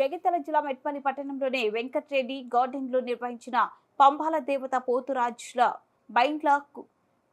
జగిత్యాల జిల్లా మెట్పల్లి పట్టణంలోని వెంకట్రెడ్డి గార్డెన్లో నిర్వహించిన పంబాల దేవత పోతురాజుల బైండ్ల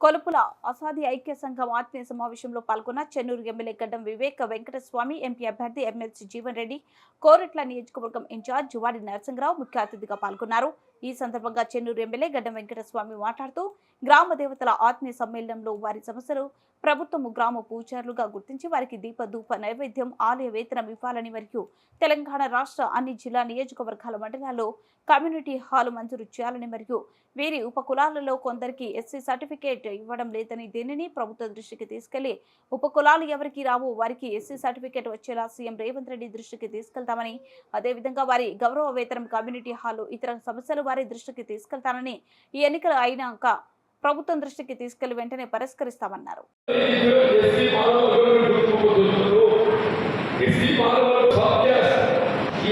కొలుపుల అసాది ఐక్య సంఘం ఆత్మీయ సమావేశంలో పాల్గొన్న చెన్నూరు ఎమ్మెల్యే గడ్డం వివేక వెంకటస్వామి ఎంపీ అభ్యర్థి ఎమ్మెల్సీ జీవన్ రెడ్డి కోరట్ల నియోజకవర్గం ఇన్ఛార్జ్ జువాడి నరసింహరావు ముఖ్య అతిథిగా పాల్గొన్నారు. ఈ సందర్భంగా చెన్నూరు ఎమ్మెల్యే గడ్డం వెంకటస్వామి మాట్లాడుతూ గ్రామ దేవతల ఆత్మీయ సమ్మేళనంలో వారి సమస్యలు ప్రభుత్వము గ్రామ పూజారులుగా గుర్తించి వారికి దీప ధూప నైవేద్యం ఆలయ వేతనం ఇవ్వాలని మరియు తెలంగాణ రాష్ట్ర అన్ని జిల్లా నియోజకవర్గాల మండలాల్లో కమ్యూనిటీ హాల్ మంజూరు చేయాలని మరియు వీరి ఉపకులాలలో కొందరికి ఎస్సీ సర్టిఫికేట్ ఇవ్వడం లేదని దీనిని ప్రభుత్వ దృష్టికి తీసుకెళ్ళి ఉపకులాలు ఎవరికి రావో వారికి ఎస్సీ సర్టిఫికేట్ వచ్చేలా సీఎం రేవంత్ రెడ్డి దృష్టికి తీసుకెళ్తామని అదేవిధంగా వారి గౌరవ వేతనం కమ్యూనిటీ హాల్ ఇతర సమస్యలు వారి దృష్టికి తీసుకెళ్తానని ఈ ఎన్నికలు అయినాక ప్రభుత్వం దృష్టికి తీసుకెళ్ళి వెంటనే పరిష్కరిస్తామన్నారు. ఈ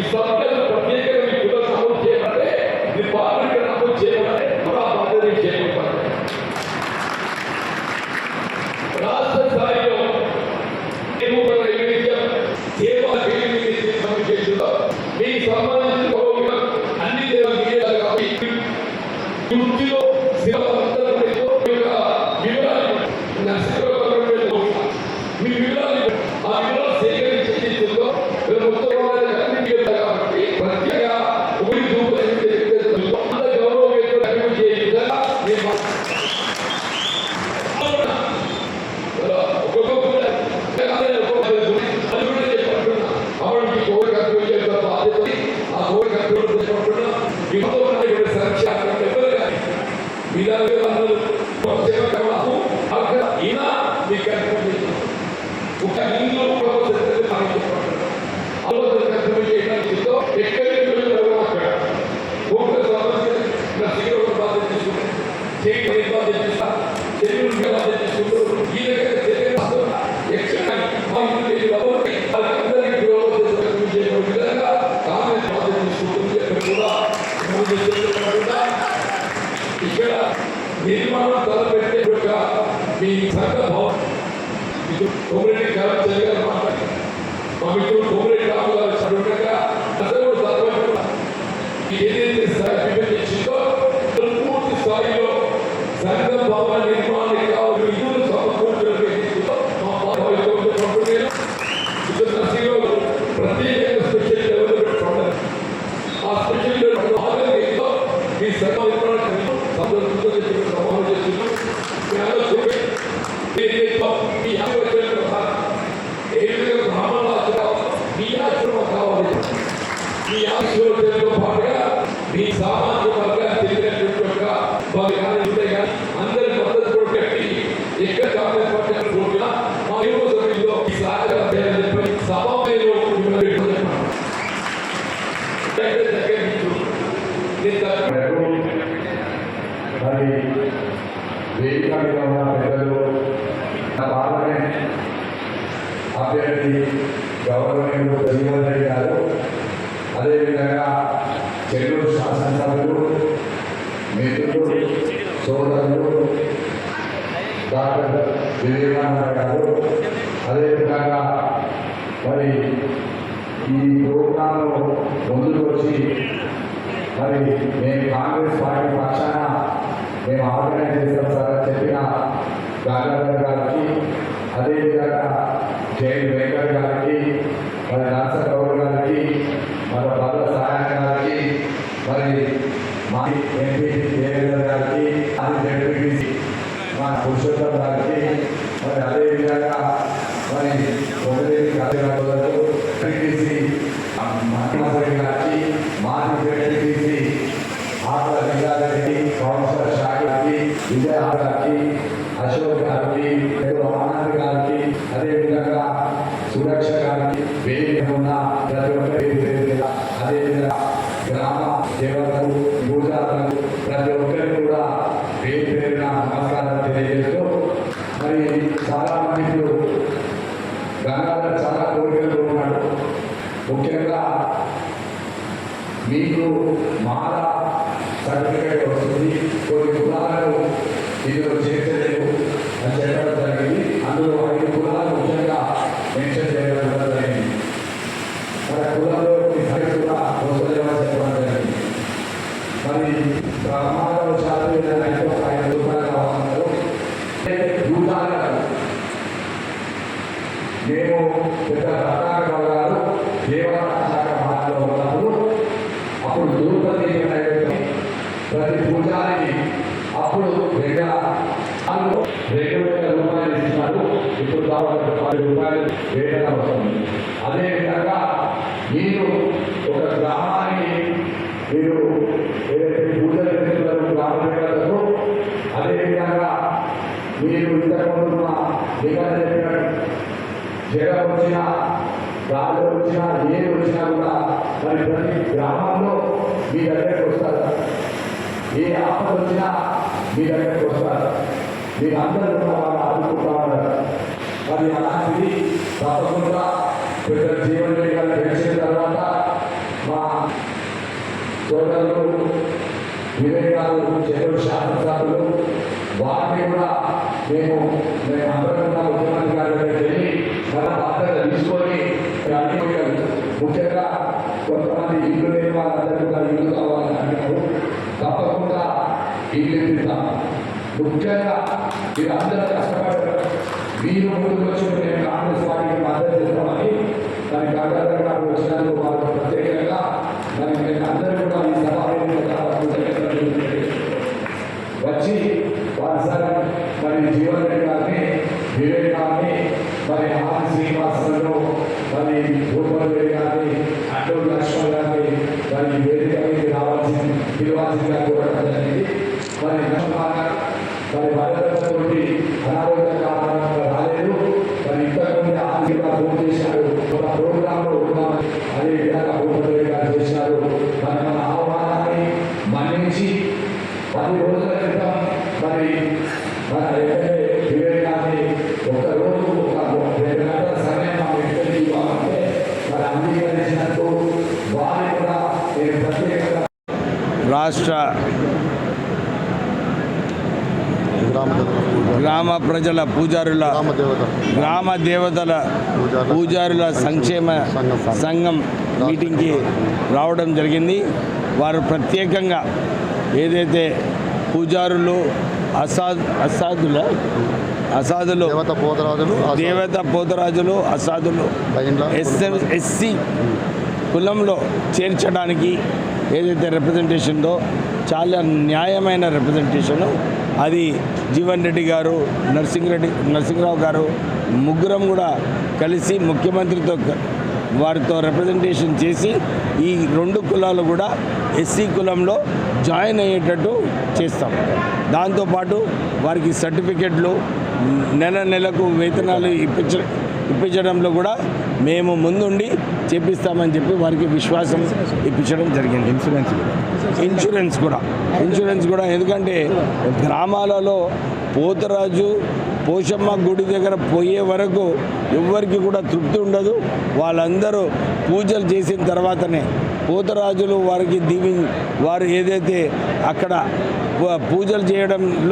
కొమ్మరెడ్డి కరప్షన్ గారు మాట్లాడారు మా మిత్రుడు కొమ్మరెడ్డి రాము గారు చదువుగా అందరూ తలపెట్టు ఏదైతే స్థాయి విభజించిందో పూర్తి స్థాయిలో సంఘ భవన నిర్మాణం కావాలి మీ సామాజిక వర్గాన్ని తెలియనటువంటి వారి కానీ ఉంటే కానీ అందరి మద్దతు కూడా పెట్టి ఎక్కడ కాంగ్రెస్ పార్టీ పోటీగా మా యువ సభ్యుల్లో ఈ సహాయ చెప్పి సభలో మిమ్మల్ని పెట్టుకుని చెప్పండి దగ్గర దగ్గర నుంచి నేను దగ్గర మరి వేదిక మీద ఉన్న పెద్దలు నా పార్లమెంట్ అభ్యర్థి గౌరవనీయులు జీవన్ రెడ్డి గారు అదేవిధంగా చెల్లూరు శాసనసభ్యులు మిత్రులు సోదరులు డాక్టర్ వివేకానంద గారు. అదేవిధంగా మరి ఈ ప్రోగ్రాంలో ముందుకు వచ్చి మరి మేము కాంగ్రెస్ పార్టీ పక్షాన మేము ఆర్గనైజ్ చేస్తాం సార్ అని చెప్పిన గంగాధర్ గారికి అదేవిధంగా జైన్ వెంకట్ గారికి మరి నరస గారికి మన బల్ల సాయం గారికి మరి మా ఎంపీ దేవేంద్ర గారికి అది డెప్యూటీసీ మన పురుషోత్తం గారికి మరి అదేవిధంగా మరి ఒకరేది కార్యకర్తలకు ఎంపీటీసీ మహిళారెడ్డి గారికి మాజీ ఎంపీటీసీ ఆటల లింగారెడ్డి కౌన్సిలర్ షాకి విజయ గారికి అశోక్ గారికి తెలుగు ఆనంద్ గారికి అదేవిధంగా సురక్ష గారికి వేరు ఉన్న ప్రతి ఒక్కరి పేరు మీద అదేవిధంగా గ్రామ దేవతలు పూజారులకు ప్రతి ఒక్కరికి కూడా పేరు పేరున నమస్కారం తెలియజేస్తూ మరి చాలా మంది ఇప్పుడు గంగాధర్ చాలా కోరికలు ఉన్నాడు ముఖ్యంగా మీకు మాల సర్టిఫికేట్ వస్తుంది కొన్ని కులాలను ఇందులో చేర్చలేదు అని చెప్పడం జరిగింది అందులో ఐదు కులాలు ముఖ్యంగా మెన్షన్ చేయడం కూడా జరిగింది మన కులంలో ఈ ఇప్పుడు తిరుపతి వినాయకుడిని ప్రతి పూజారికి అప్పుడు రెండు నాలుగు రెండు వేల రూపాయలు ఇస్తున్నారు ఇప్పుడు కావాలంటే పది రూపాయలు వేయడం అవసరం అదేవిధంగా మీరు ఒక గ్రామానికి మీరు ఏదైతే పూజలు చేస్తున్నారు గ్రామ దేవతలకు అదేవిధంగా మీరు ఇంతకుముందు మా నిబంధన వచ్చినా గాలి వచ్చినా ఏది వచ్చినా కూడా మరి ప్రతి గ్రామంలో మీ దగ్గరకు వస్తారు ఏ ఆపద వచ్చినా మీ దగ్గరకు వస్తారు. మీరు అందరూ కూడా వాళ్ళు ఆదుకుంటా మరి అలాంటిది తప్పకుండా పెద్ద జీవన రెడ్డి గారు తర్వాత మా సోదరులు వివేకాలు చెరువు శాసనసభ్యులు వారిని కూడా మేము మేము అందరం కూడా ముఖ్యమంత్రి గారి దగ్గరికి వెళ్ళి మన బాధ్యత తీసుకొని అన్ని ముఖ్యంగా కొంతమంది ఇల్లు లేని వాళ్ళందరూ కూడా ఇల్లు కావాలని అడిగారు. తప్పకుండా ఇల్లు ఇప్పిస్తాం ముఖ్యంగా మీరు అందరూ కష్టపడారు. మీరు ముందుకు వచ్చి నేను కాంగ్రెస్ పార్టీకి మద్దతు ఇస్తామని దాని గంగాధర్ గారు వచ్చినందుకు వారు ప్రత్యేకంగా మరి మేము అందరూ కూడా ఈ సభ వచ్చి వారి సార్ మరి జీవన్ రెడ్డి గారిని వివేక్ గారిని మరి ఆర్ శ్రీనివాసరావు మరి భూపల్ రెడ్డి గారిని అడ్డూరు లక్ష్మణ్ గారిని మరి ఈ వేదిక మీద రావాల్సింది పిలవాల్సిందిగా కూడా జరిగింది. మరి లక్ష్మణ్ గారు మరి వరదలతోటి అనారోగ్య కారణంగా రాలేదు. మరి ఇంతకుముందు ఆర్థిక ఫోన్ చేశారు. ఒక ప్రోగ్రాంలో ఉన్నామని అదే విధంగా భూపల్ గారు చేశారు. మరి మన ఆహ్వానాన్ని మన్నించి పది రోజుల క్రితం మరి వివేకాన్ని ఒక రోజు ఒక రెండు గంటల సమయం మా వ్యక్తికి ఇవ్వాలంటే మరి అంగీకరించినట్టు వారి కూడా నేను ప్రత్యేకంగా రాష్ట్ర గ్రామ దేవత పూజ గ్రామ ప్రజల పూజారుల గ్రామ దేవత గ్రామ దేవతల పూజారుల సంక్షేమ సంఘం మీటింగ్కి రావడం జరిగింది. వారు ప్రత్యేకంగా ఏదైతే పూజారులు అసాద్ అసాదుల అసాదులు దేవత పోతరాజులు దేవత పోతరాజులు అసాదులు బైండ్ల ఎస్ఎం ఎస్సీ కులంలో చేర్చడానికి ఏదైతే రిప్రజెంటేషన్ ఉందో చాలా న్యాయమైన రిప్రజెంటేషన్ అది జీవన్ రెడ్డి గారు నరసింగ్ రెడ్డి నరసింహరావు గారు ముగ్గురం కూడా కలిసి ముఖ్యమంత్రితో వారితో రిప్రజెంటేషన్ చేసి ఈ రెండు కులాలు కూడా ఎస్సీ కులంలో జాయిన్ అయ్యేటట్టు చేస్తాం. దాంతోపాటు వారికి సర్టిఫికెట్లు నెల నెలకు వేతనాలు ఇప్పించ ఇప్పించడంలో కూడా మేము ముందుండి చేపిస్తామని చెప్పి వారికి విశ్వాసం ఇప్పించడం జరిగింది. ఇన్సూరెన్స్ ఇన్సూరెన్స్ కూడా. ఇన్సూరెన్స్ కూడా. ఎందుకంటే గ్రామాలలో పోతరాజు పోషమ్మ గుడి దగ్గర పోయే వరకు ఎవ్వరికి కూడా తృప్తి ఉండదు. వాళ్ళందరూ పూజలు చేసిన తర్వాతనే పోతరాజులు వారికి దీవి వారు ఏదైతే అక్కడ పూజలు చేయడంలో